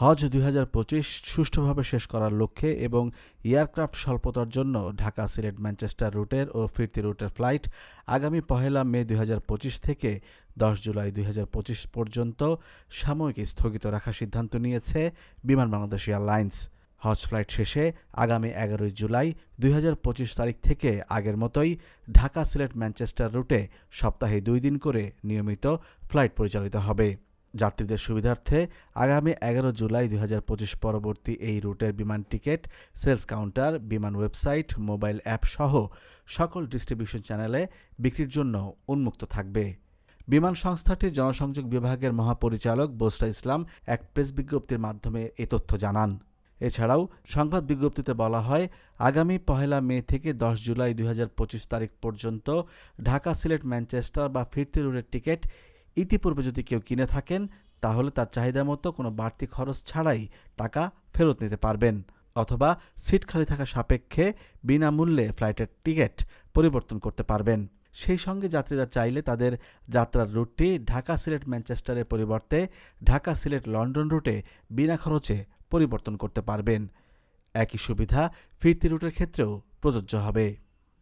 হজ দুই হাজার পঁচিশ সুষ্ঠুভাবে শেষ করার লক্ষ্যে এবং এয়ারক্রাফট স্বল্পতার জন্য ঢাকা সিলেট ম্যানচেস্টার রুটের ও ফিরতি রুটের ফ্লাইট আগামী পহেলা মে দুই হাজার পঁচিশ থেকে দশ জুলাই দুই হাজার পঁচিশ পর্যন্ত সাময়িক স্থগিত রাখার সিদ্ধান্ত নিয়েছে বিমান বাংলাদেশ এয়ারলাইন্স। হজ ফ্লাইট শেষে আগামী এগারোই জুলাই দুই হাজার পঁচিশ তারিখ থেকে আগের মতোই ঢাকা সিলেট ম্যানচেস্টার রুটে সপ্তাহে দুই দিন করে নিয়মিত ফ্লাইট পরিচালিত হবে। যাত্রীদের সুবিধার্থে আগামী এগারো জুলাই দুই হাজার পঁচিশ পরবর্তী এই রুটের বিমান ticket, sales counter, Biman website, mobile app সহ সকল ডিস্ট্রিবিউশন চ্যানেলে বিক্রির জন্য উন্মুক্ত থাকবে। বিমান সংস্থাটির জনসংযোগ বিভাগের মহাপরিচালক বোসরা ইসলাম এক প্রেস বিজ্ঞপ্তির মাধ্যমে এ তথ্য জানান। এছাড়াও সংবাদ বিজ্ঞপ্তিতে বলা হয়, আগামী পহেলা মে থেকে দশ জুলাই দুই হাজার পঁচিশ তারিখ পর্যন্ত ঢাকা সিলেট, ম্যানচেস্টার বা ফিরতি রুটের টিকিট ইতিপূর্বে যদি কেউ কিনে থাকেন, তাহলে তার চাহিদা মতো কোনো বাড়তি খরচ ছাড়াই টাকা ফেরত নিতে পারবেন। অথবা সিট খালি থাকা সাপেক্ষে বিনামূল্যে ফ্লাইটের টিকিট পরিবর্তন করতে পারবেন। সেই সঙ্গে যাত্রীরা চাইলে তাদের যাত্রার রুটটি ঢাকা সিলেট ম্যানচেস্টারের পরিবর্তে ঢাকা সিলেট লন্ডন রুটে বিনা খরচে পরিবর্তন করতে পারবেন। একই সুবিধা ফিরতি রুটের ক্ষেত্রেও প্রযোজ্য হবে।